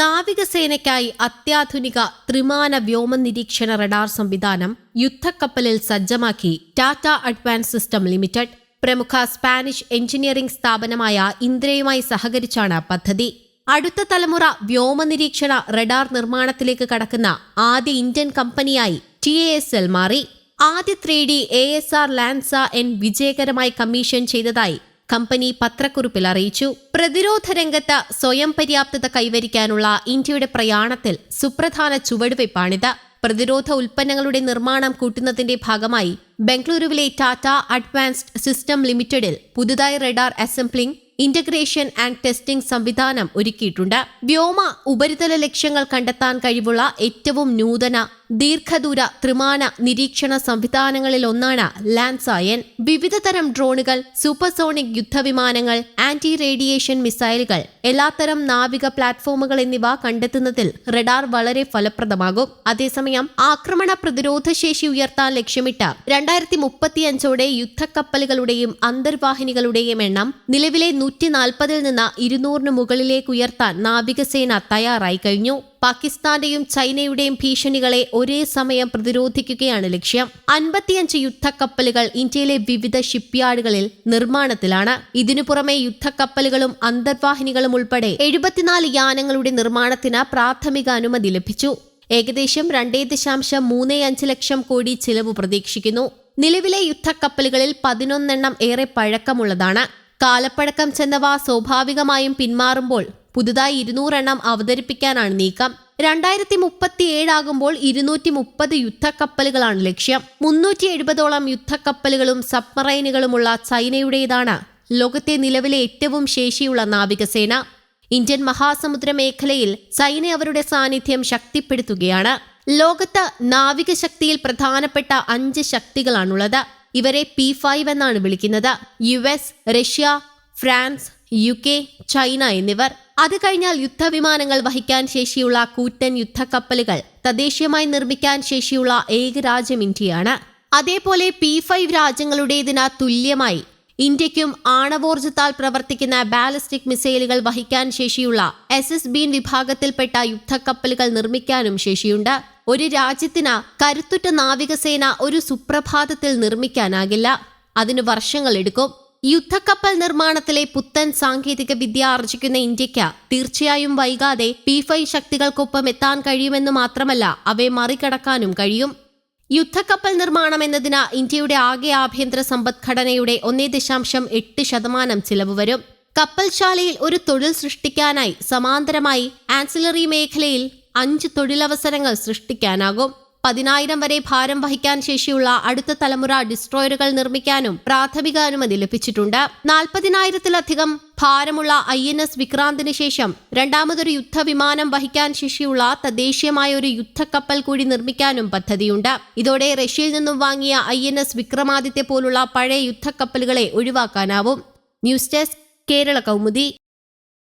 നാവികസേനയ്ക്കായി അത്യാധുനിക ത്രിമാന വ്യോമ നിരീക്ഷണ റഡാർ സംവിധാനം യുദ്ധക്കപ്പലിൽ സജ്ജമാക്കി ടാറ്റ അഡ്വാൻസ് സിസ്റ്റം ലിമിറ്റഡ്. പ്രമുഖ സ്പാനിഷ് എഞ്ചിനീയറിംഗ് സ്ഥാപനമായ ഇന്ദ്രയുമായി സഹകരിച്ചാണ് പദ്ധതി. അടുത്ത തലമുറ വ്യോമ നിരീക്ഷണ റഡാർ നിർമ്മാണത്തിലേക്ക് കടക്കുന്ന ആദ്യ ഇന്ത്യൻ കമ്പനിയായി ടി എ എസ് എൽ മാറി. ആദ്യ three D A S R Lanza N വിജയകരമായി കമ്മീഷൻ ചെയ്തതായി കമ്പനി പത്രക്കുറിപ്പിൽ അറിയിച്ചു. പ്രതിരോധ രംഗത്ത് സ്വയം പര്യാപ്തത കൈവരിക്കാനുള്ള ഇന്ത്യയുടെ പ്രയാണത്തിൽ സുപ്രധാന ചുവടുവയ്പ്പാണിത് പ്രതിരോധ ഉൽപ്പന്നങ്ങളുടെ നിർമ്മാണം കൂട്ടുന്നതിന്റെ ഭാഗമായി ബംഗളൂരുവിലെ ടാറ്റ അഡ്വാൻസ്ഡ് സിസ്റ്റം ലിമിറ്റഡിൽ പുതുതായി radar assembling integration and testing സംവിധാനം ഒരുക്കിയിട്ടുണ്ട്. വ്യോമ ഉപരിതല ലക്ഷ്യങ്ങൾ കണ്ടെത്താൻ കഴിവുള്ള ഏറ്റവും നൂതന ദീർഘദൂര ത്രിമാന നിരീക്ഷണ സംവിധാനങ്ങളിൽ ഒന്നാണ് ലാൻസായൻ. വിവിധ തരം ഡ്രോണുകൾ സൂപ്പർസോണിക് യുദ്ധവിമാനങ്ങൾ ആന്റി റേഡിയേഷൻ മിസൈലുകൾ എല്ലാത്തരം നാവിക പ്ലാറ്റ്ഫോമുകൾ എന്നിവ കണ്ടെത്തുന്നതിൽ റഡാർ വളരെ ഫലപ്രദമാകും. അതേസമയം ആക്രമണ പ്രതിരോധ ശേഷി ഉയർത്താൻ ലക്ഷ്യമിട്ട് രണ്ടായിരത്തി മുപ്പത്തിയഞ്ചോടെ യുദ്ധക്കപ്പലുകളുടെയും അന്തർവാഹിനികളുടെയും എണ്ണം നിലവിലെ നൂറ്റി നാൽപ്പതിൽ നിന്ന് ഇരുന്നൂറിന് മുകളിലേക്ക് ഉയർത്താൻ നാവികസേന തയ്യാറായി കഴിഞ്ഞു. പാകിസ്ഥാന്റെയും ചൈനയുടെയും ഭീഷണികളെ ഒരേ സമയം പ്രതിരോധിക്കുകയാണ് ലക്ഷ്യം. അൻപത്തിയഞ്ച് യുദ്ധക്കപ്പലുകൾ ഇന്ത്യയിലെ വിവിധ ഷിപ്പ്യാർഡുകളിൽ നിർമ്മാണത്തിലാണ്. ഇതിനു പുറമെ യുദ്ധക്കപ്പലുകളും അന്തർവാഹിനികളും ഉൾപ്പെടെ എഴുപത്തിനാല് യാനങ്ങളുടെ നിർമ്മാണത്തിന് പ്രാഥമിക അനുമതി ലഭിച്ചു. ഏകദേശം രണ്ടേ ദശാംശം മൂന്ന് അഞ്ച് ലക്ഷം കോടി ചിലവ് പ്രതീക്ഷിക്കുന്നു. നിലവിലെ യുദ്ധക്കപ്പലുകളിൽ പതിനൊന്നെണ്ണം ഏറെ പഴക്കമുള്ളതാണ്. കാലപ്പഴക്കം ചെന്നവ സ്വാഭാവികമായും പിന്മാറുമ്പോൾ പുതുതായി ഇരുന്നൂറെണ്ണം അവതരിപ്പിക്കാനാണ് നീക്കം. രണ്ടായിരത്തി മുപ്പത്തി ഏഴാകുമ്പോൾ ഇരുന്നൂറ്റി മുപ്പത് യുദ്ധക്കപ്പലുകളാണ് ലക്ഷ്യം. മുന്നൂറ്റി എഴുപതോളം യുദ്ധക്കപ്പലുകളും സബ്മറൈനുകളുമുള്ള ചൈനയുടേതാണ് ലോകത്തെ നിലവിലെ ഏറ്റവും ശേഷിയുള്ള നാവികസേന. ഇന്ത്യൻ മഹാസമുദ്ര മേഖലയിൽ ചൈന അവരുടെ സാന്നിധ്യം ശക്തിപ്പെടുത്തുകയാണ്. ലോകത്ത് നാവികശക്തിയിൽ പ്രധാനപ്പെട്ട അഞ്ച് ശക്തികളാണുള്ളത്. ഇവരെ പി ഫൈവ് എന്നാണ് വിളിക്കുന്നത്. U S Russia France U K China എന്നിവർ. അത് കഴിഞ്ഞാൽ യുദ്ധവിമാനങ്ങൾ വഹിക്കാൻ ശേഷിയുള്ള കൂറ്റൻ യുദ്ധക്കപ്പലുകൾ തദ്ദേശീയമായി നിർമ്മിക്കാൻ ശേഷിയുള്ള ഏക രാജ്യം ഇന്ത്യയാണ്. അതേപോലെ പി ഫൈവ് രാജ്യങ്ങളുടേതിന് തുല്യമായി ഇന്ത്യക്കും ആണവോർജത്താൽ പ്രവർത്തിക്കുന്ന ബാലിസ്റ്റിക് മിസൈലുകൾ വഹിക്കാൻ ശേഷിയുള്ള എസ് എസ് ബീൻ വിഭാഗത്തിൽപ്പെട്ട യുദ്ധക്കപ്പലുകൾ നിർമ്മിക്കാനും ശേഷിയുണ്ട്. ഒരു രാജ്യത്തിന് കരുത്തുറ്റ നാവികസേന ഒരു സുപ്രഭാതത്തിൽ നിർമ്മിക്കാനാകില്ല. അതിന് വർഷങ്ങൾ എടുക്കും. യുദ്ധക്കപ്പൽ നിർമ്മാണത്തിലെ പുത്തൻ സാങ്കേതിക വിദ്യ ആർജിക്കുന്ന ഇന്ത്യയ്ക്ക് തീർച്ചയായും വൈകാതെ പി ഫൈവ് ശക്തികൾക്കൊപ്പം എത്താൻ കഴിയുമെന്ന് മാത്രമല്ല അവയെ മറികടക്കാനും കഴിയും. യുദ്ധക്കപ്പൽ നിർമ്മാണം എന്നതിന് ഇന്ത്യയുടെ ആകെ ആഭ്യന്തര സമ്പദ്ഘടനയുടെ ഒന്നേ ദശാംശം എട്ട് ശതമാനം ചിലവ് വരും. കപ്പൽശാലയിൽ ഒരു തൊഴിൽ സൃഷ്ടിക്കാനായി സമാന്തരമായി ആൻസിലറി മേഖലയിൽ അഞ്ച് തൊഴിലവസരങ്ങൾ സൃഷ്ടിക്കാനാകും. പതിനായിരം വരെ ഭാരം വഹിക്കാൻ ശേഷിയുള്ള അടുത്ത തലമുറ ഡിസ്ട്രോയറുകൾ നിർമ്മിക്കാനും പ്രാഥമിക അനുമതി ലഭിച്ചിട്ടുണ്ട്. നാൽപ്പതിനായിരത്തിലധികം ഭാരമുള്ള ഐ എൻ എസ് വിക്രാന്തിന് ശേഷം രണ്ടാമതൊരു യുദ്ധവിമാനം വഹിക്കാൻ ശേഷിയുള്ള തദ്ദേശീയമായ ഒരു യുദ്ധക്കപ്പൽ കൂടി നിർമ്മിക്കാനും പദ്ധതിയുണ്ട്. ഇതോടെ റഷ്യയിൽ നിന്നും വാങ്ങിയ ഐ എൻ എസ് വിക്രമാദിത്യ പോലുള്ള പഴയ യുദ്ധക്കപ്പലുകളെ ഒഴിവാക്കാനാവും. News desk Kerala Kaumudi.